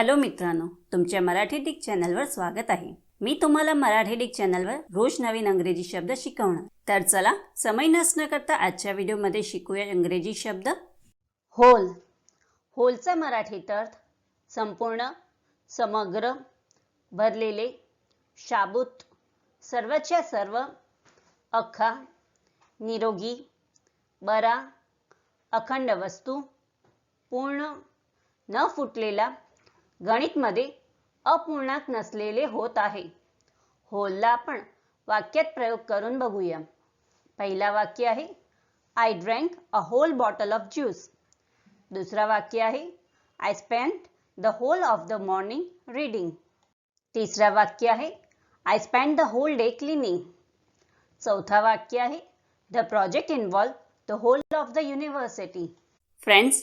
Hello मित्रांनो तुमच्या Marathi Dick चॅनलवर स्वागत आहे. मी तुम्हाला मराठी डिक चॅनलवर रोज नवीन अंग्रेजी शब्द शिकवणार. तर चला समय नसणं करता आजच्या व्हिडिओमध्ये शिकूया इंग्रजी शब्द. होल. होलचा मराठीत अर्थ संपूर्ण समग्र भरलेले शाबूत सर्वच्या सर्व अख्खा निरोगी बरा अखंड वस्तू पूर्ण न फुटलेला गणितमध्ये अपूर्णांक नसलेले होत आहे. होलला आपण वाक्यात प्रयोग करून बघूया. पहिला वाक्य आहे I drank a whole bottle of juice दुसरा वाक्य आहे I spend the whole of the morning reading तिसरा वाक्य आहे I spend the whole day cleaning चौथा वाक्य आहे the project involve the whole of the university friends